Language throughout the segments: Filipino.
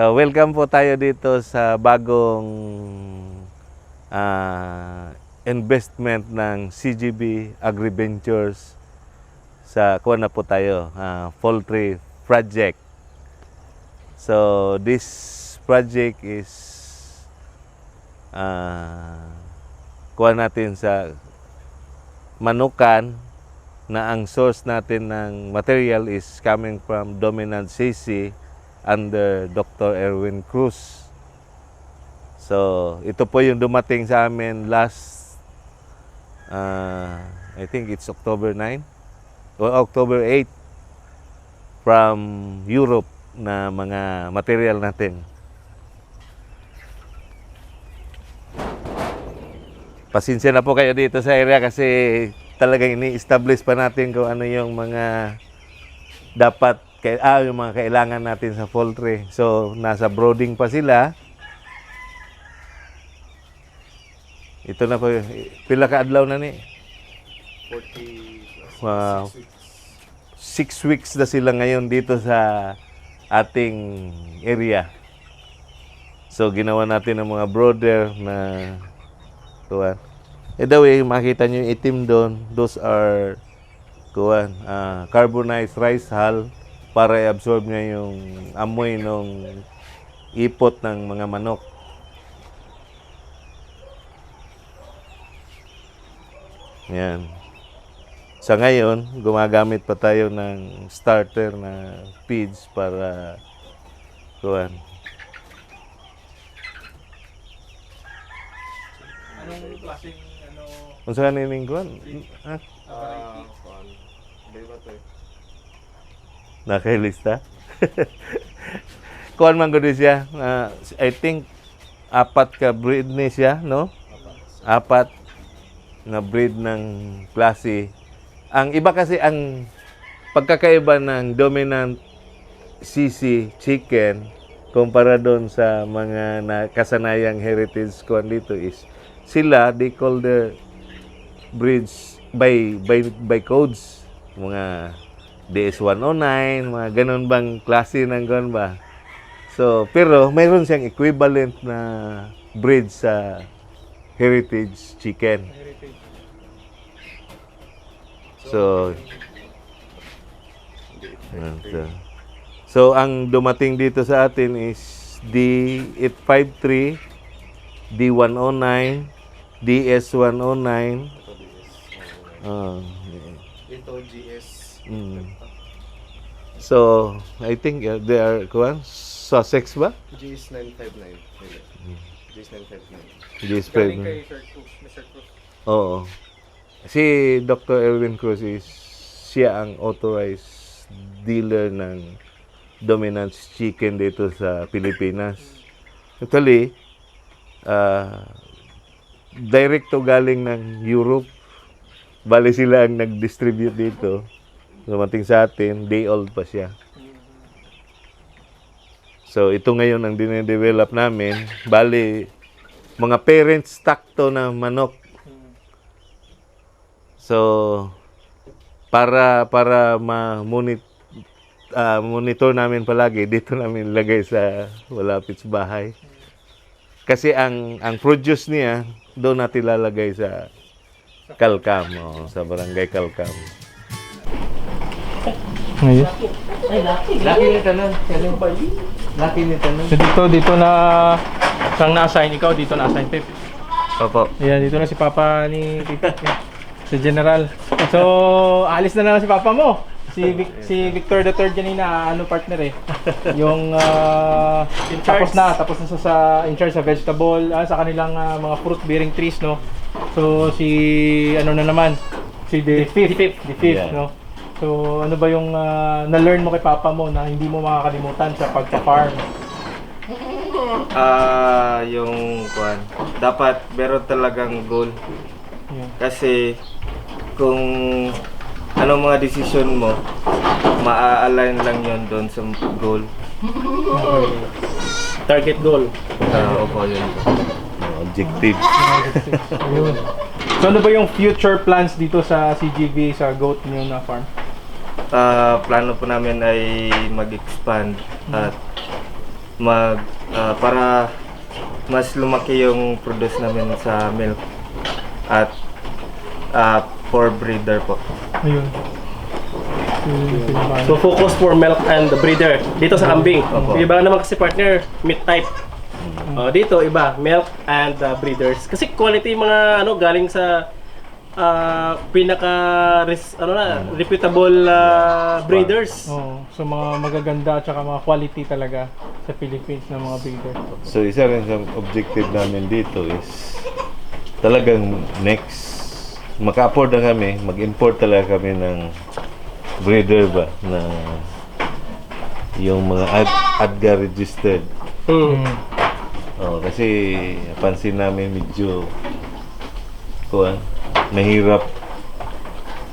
So, welcome po tayo dito sa bagong ah, investment ng CGB Agriventures sa kuha na po tayo, ah, poultry project. So, this project is ah kuha natin sa manukan na ang source natin ng material is coming from Dominant CC under Dr. Erwin Cruz. So, ito po yung dumating sa amin last, uh, I think it's October 9 o October 8 from Europe na mga material natin. Pasensya na po kayo dito sa area kasi talagang ini-establish pa natin kung ano yung mga dapat ah, yung mga kailangan natin sa poultry. So, nasa brooding pa sila. Ito na po, pila ka adlaw na ni? 40 Wow. Six weeks na sila ngayon dito sa ating area. So, ginawa natin ng mga brooder na kuwan. Eh daw eh, makita nyo yung itim doon, those are kuwan, ah, carbonized rice hull para i-absorb niya yung amoy ng ipot ng mga manok. Yan. Sa ngayon, gumagamit pa tayo ng starter na feeds para kuwan. Anong klaseng ano nining kuwan? Ha? ah kuan? Di ba to? Nakailista? kuwan man gud siya. Ah, I think apat ka breed ni siya, no? Apat na breed ng klase. Ang iba kasi ang pagkakaiba ng dominant CC chicken kumpara doon sa mga na kasanayang heritage kuan dito is sila they call their breeds by by by codes mga DS109 mga ganun bang klase ng ganun ba? So pero mayroon siyang equivalent na breed sa heritage chicken. So so, so ang dumating dito sa atin is D853 D109 DS109 Ito DS. ah, Ito GS. Mm. So, I think uh, they are kuan Sussex ba? GS 959. GS 959. This Galing kay Sir Cruz, Mr. Cruz. Oo. Si Dr. Erwin Cruz is siya ang authorized dealer ng dominant chicken dito sa Pilipinas. Actually, ah direct to galing ng Europe. Bali sila ang nag-distribute dito. Dumating sa atin, day old pa siya. So, ito ngayon ang dinedevelop namin. Bali, mga parent stock to na manok. So, para para ma-monitor monitor namin palagi, dito namin lagay sa malapit sa bahay. Kasi ang ang produce niya, doon natin lalagay sa Kalkam, oh, sa barangay Kalkam. Ayun. Laki ni tanan, Laki ni tanan. So dito, dito na kang na-assign ikaw, dito na-assign Pip. Opo. Ayan, dito na si Papa ni Pip. si General. So, alis na naman si Papa mo. Si Vic, si Victor the Third kanina, ano partner eh. Yung ah, tapos na, tapos na sa, sa in charge sa vegetable, ah, sa kanilang ah, mga fruit bearing trees, no. So si ano na naman, si the fifth, the fifth, Yeah. no. So ano ba yung ah, na-learn mo kay Papa mo na hindi mo makakalimutan sa pagka-farm? Ah, yung kuan. Dapat meron talagang goal kasi kung ano mga decision mo, maa-align lang yon doon sa goal. Target goal. Ah, opo, yun. Objective. Ayun. So ano ba yung future plans dito sa CGV sa goat niyo na farm? Ah, plano po namin ay mag-expand at mag ah, para mas lumaki yung produce namin sa milk at ah, for breeder po. Ayun. So focus for milk and the breeder dito sa kambing. Opo. Yung iba naman kasi partner, meat type. Oh, dito iba, milk and uh, breeders. Kasi quality mga ano galing sa ah, pinaka res, ano na, reputable ah, breeders. Oh, so mga magaganda at saka mga quality talaga sa Philippines ng mga breeder. So isa rin sa objective namin dito is talagang next maka-afford na kami, mag-import talaga kami ng breeder ba na yung mga ad ADGA registered. Hmm. Mm. Oh, kasi pansin namin medyo kuan mahirap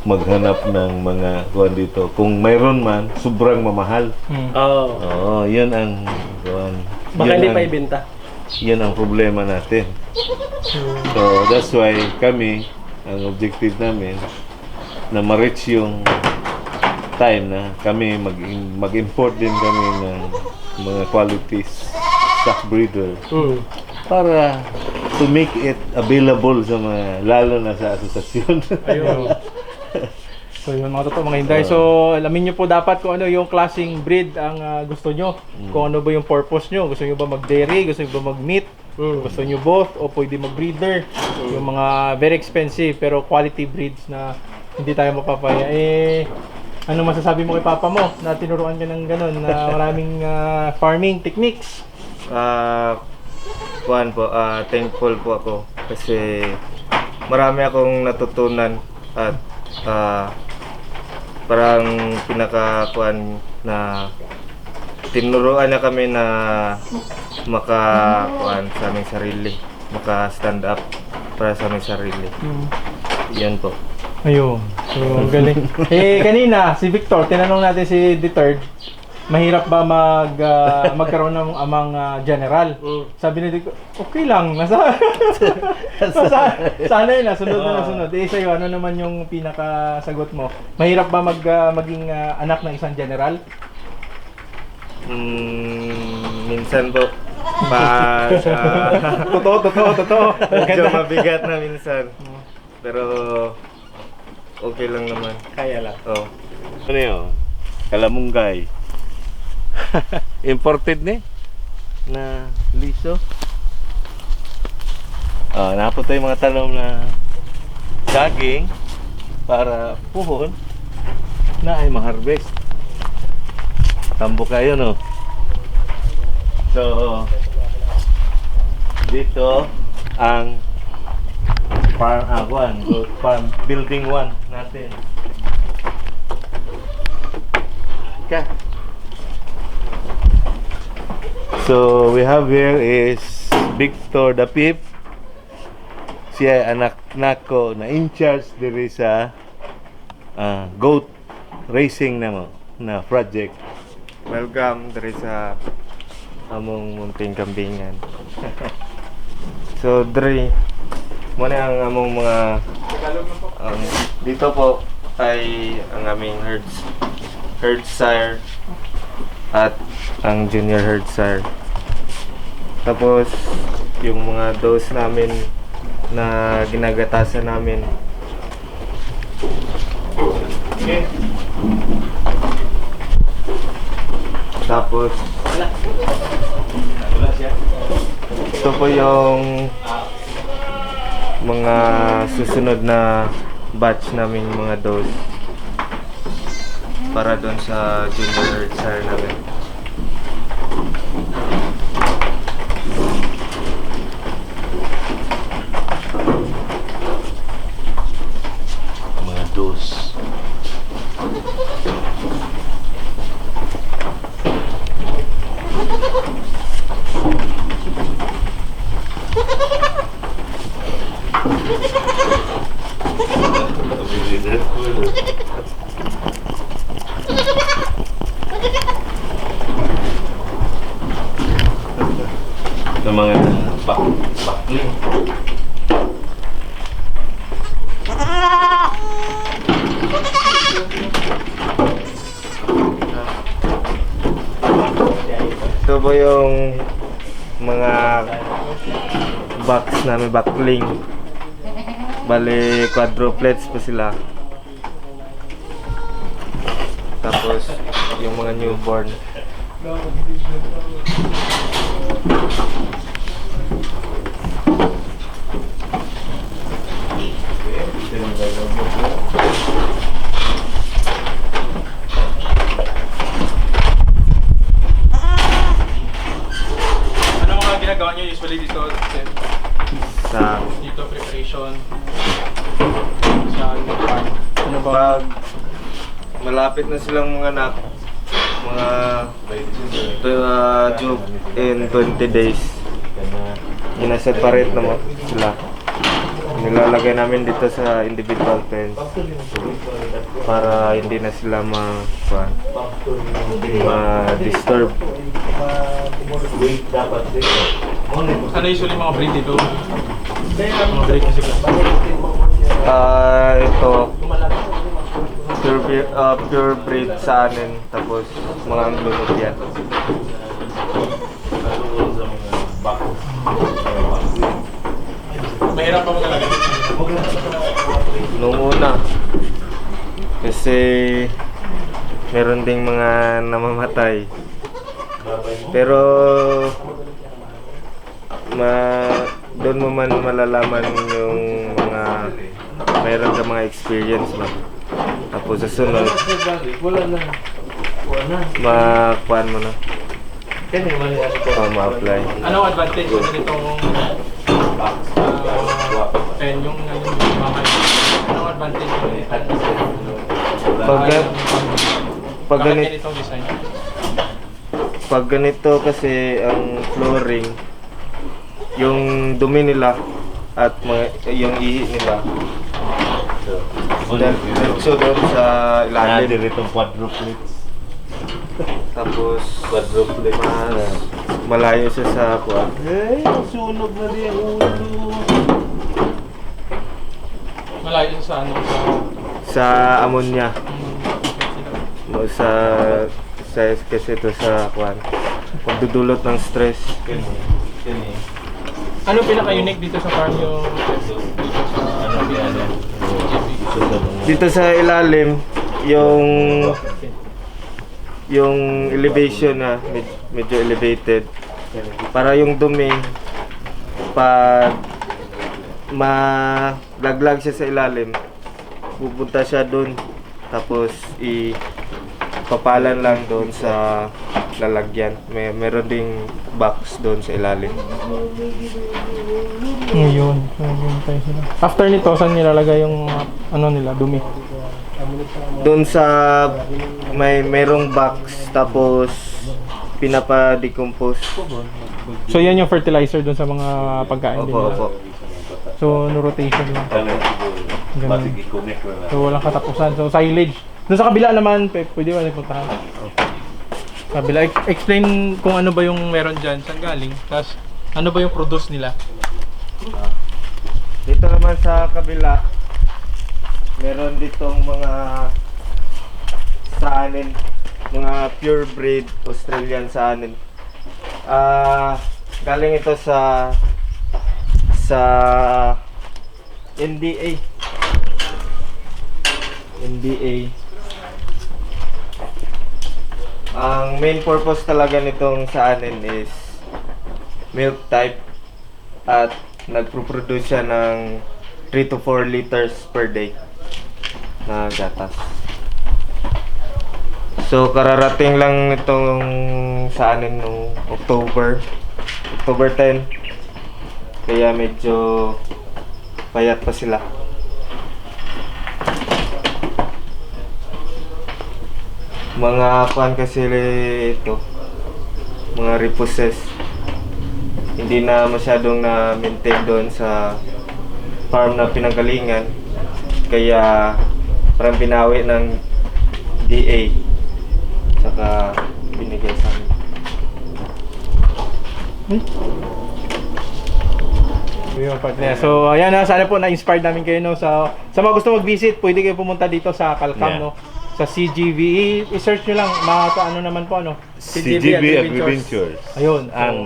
maghanap ng mga kuan dito. Kung mayroon man, sobrang mamahal. Mm. Oh. Oo, yun ang kuan. Baka yun hindi ang- pa ibenta. Yan ang problema natin. So, that's why kami, ang objective namin, na ma-reach yung time na kami mag- mag-import din kami ng mga qualities stock breeder Hmm. para to make it available sa mga, lalo na sa asosasyon. Ayun. So yun mga totoo mga hinday. So alamin nyo po dapat kung ano yung klaseng breed ang ah, gusto nyo. Kung ano ba yung purpose nyo. Gusto nyo ba mag-dairy? Gusto nyo ba mag-meat? Mm. Gusto nyo both? O pwede mag-breeder? Yung mga very expensive pero quality breeds na hindi tayo mapapaya. Eh, ano masasabi mo kay papa mo na tinuruan ka ng ganun na maraming ah, farming techniques? Ah, kuan po, ah, thankful po ako kasi marami akong natutunan at ah, parang pinaka kuan na tinuruan niya kami na maka kuan sa aming sarili, maka stand up para sa aming sarili. Yan po. Ayun. So, galing. eh, kanina, si Victor, tinanong natin si The Third, mahirap ba mag, ah, magkaroon ng amang ah, general? Mm. Sabi ni Victor, okay lang. Nasa, nasa sana yun, nasunod na nasunod. Eh, sa'yo, ano naman yung pinakasagot mo? Mahirap ba mag, ah, maging ah, anak ng isang general? Mm, minsan po pag ah, totoo, totoo, totoo. medyo mabigat na minsan. Pero okay lang naman. Kaya lang. Oh. ano yun? Kalamunggay. Imported ni na liso. Ah, napot tayo mga tanom na saging para puhon na ay ma-harvest. Tambo kayo no. So dito ang farm ah, one, goat farm building 1 natin. Ka. So we have here is Victor the Pip. Siya ay anak nako na in charge diri sa ah, goat racing na mo na project. Welcome diri sa among munting kambingan. so diri mo na ang among mga um, dito po ay ang aming herds herd sire at ang junior herd sire. Tapos yung mga dose namin na ginagatasan namin. Okay. Tapos ito po yung mga susunod na batch namin mga dose para doon sa junior sire namin. Mga dos mga bak bakling. Ito po yung mga box namin, backling. Bali, quadruplets pa sila. Tapos, yung mga newborn. Ano mga ginagawa niyo usually dito? Sir? Sa Dito preparation sa ano, farm. Ano ba? pag malapit na silang mga anak, mga uh, due in 20 days, ginaseparate na mo sila. Nilalagay namin dito sa individual pens para hindi na sila ma kuwan, ma-disturb. Ano usually mga breed dito? Mga breed kasi Ah, ito pure, ah, pure breed sa anin tapos mga Anglo-Nubian. Mahirap pa mag-alaga. Nung una, kasi meron ding mga namamatay. Pero ma doon mo man malalaman yung mga meron ka mga experience ba. Tapos sa sunod, makuan mo na. Oh, ma-apply. Anong advantage mo nitong uh, pen yung ano yung mga Anong advantage mo nito? Pag, pag, Bakit ganit, ganitong design? pag ganito kasi ang flooring, yung dumi nila at mga, yung ihi nila, diretso doon sa ilalim. Diretong quadruplets. Tapos, Quadruplets. mas malayo siya sa kuwan. Eh, sunog na din ang ulo. Malayo sa ano sa Sa ammonia. Mo sa sa kasi ito sa kuwan. Pagdudulot ng stress. Ano pinaka-unique dito sa farm yung dito sa ano ano? Dito sa ilalim, yung yung elevation na med- medyo elevated. Para yung dumi pag malaglag siya sa ilalim pupunta siya doon tapos i papalan lang doon sa lalagyan may meron ding box doon sa ilalim Ngayon, ngayon tayo sila. After nito, saan nilalagay yung uh, ano nila, dumi? doon sa may merong box tapos pinapa-decompose So yan yung fertilizer doon sa mga pagkain din opo nila. opo So no rotation lang. Ganun. So walang katapusan. So silage. Doon sa kabila naman, pe, pwede ba puntahan? Kabila, Ex- explain kung ano ba yung meron dyan, saan galing, tapos ano ba yung produce nila. Dito naman sa kabila, meron ditong mga sa anin, mga pure breed Australian sa anin. Ah, galing ito sa sa NDA. NDA. Ang main purpose talaga nitong sa anin is milk type at nagpo-produce siya ng 3 to 4 liters per day na gatas. So kararating lang nitong sa anin nung October, October 10. Kaya medyo payat pa sila. Mga kuan kasi ito, mga repossess hindi na masyadong na maintain doon sa farm na pinanggalingan kaya parang binawi ng DA saka binigay sa amin Yung partner. So, ayan na, sana po na-inspired namin kayo no. Sa, sa mga gusto mag-visit, pwede kayo pumunta dito sa Calcam, Yeah. no. Sa CGV. I-search nyo lang, mga ano naman po, ano. CGV Agri-Ventures. Agri-Ventures. Ayun, so, Ang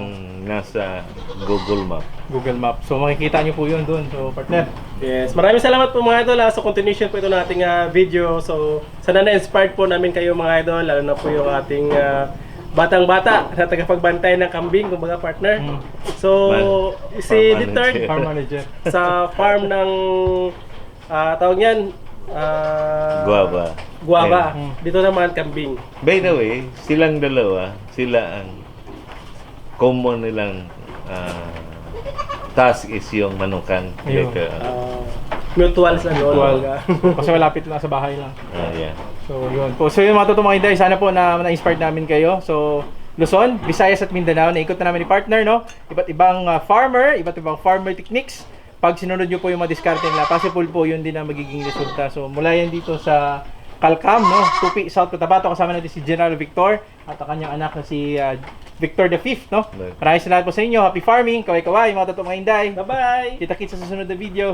nasa Google Map. Google Map. So, makikita nyo po yun doon. So, partner. Yes, maraming salamat po mga idol ah, sa continuation po ito nating ah, video. So, sana na-inspired po namin kayo mga idol, lalo na po yung ating ah, batang-bata na tagapagbantay ng kambing, kumbaga partner. Mm. So, Man- si farm Duterte manager. Farm manager. sa farm ng ah tawag niyan ah, Guava. Guava. Mm. Dito naman kambing. By the way, silang dalawa, sila ang common nilang ah, task is yung manukan. Ayun. Like, ah, Ah, mutual sa. Well, kumbaga. kasi malapit lang sa bahay lang. ah, yeah. So, yun po. So, yun mga totoong mga Inday, sana po na na-inspired namin kayo. So, Luzon, Visayas at Mindanao, naikot na namin ni partner, no? Iba't ibang uh, farmer, iba't ibang farmer techniques. Pag sinunod nyo po yung mga diskarte nila, possible po yun din ang magiging resulta. So, mula yan dito sa Calcam, no? Tupi, South Cotabato, kasama natin si General Victor at ang kanyang anak na si uh, Victor the Fifth, no? Maraming salamat po sa inyo. Happy farming, kaway-kaway, mga totoong mga Inday. Bye-bye! Kita-kits sa susunod na video.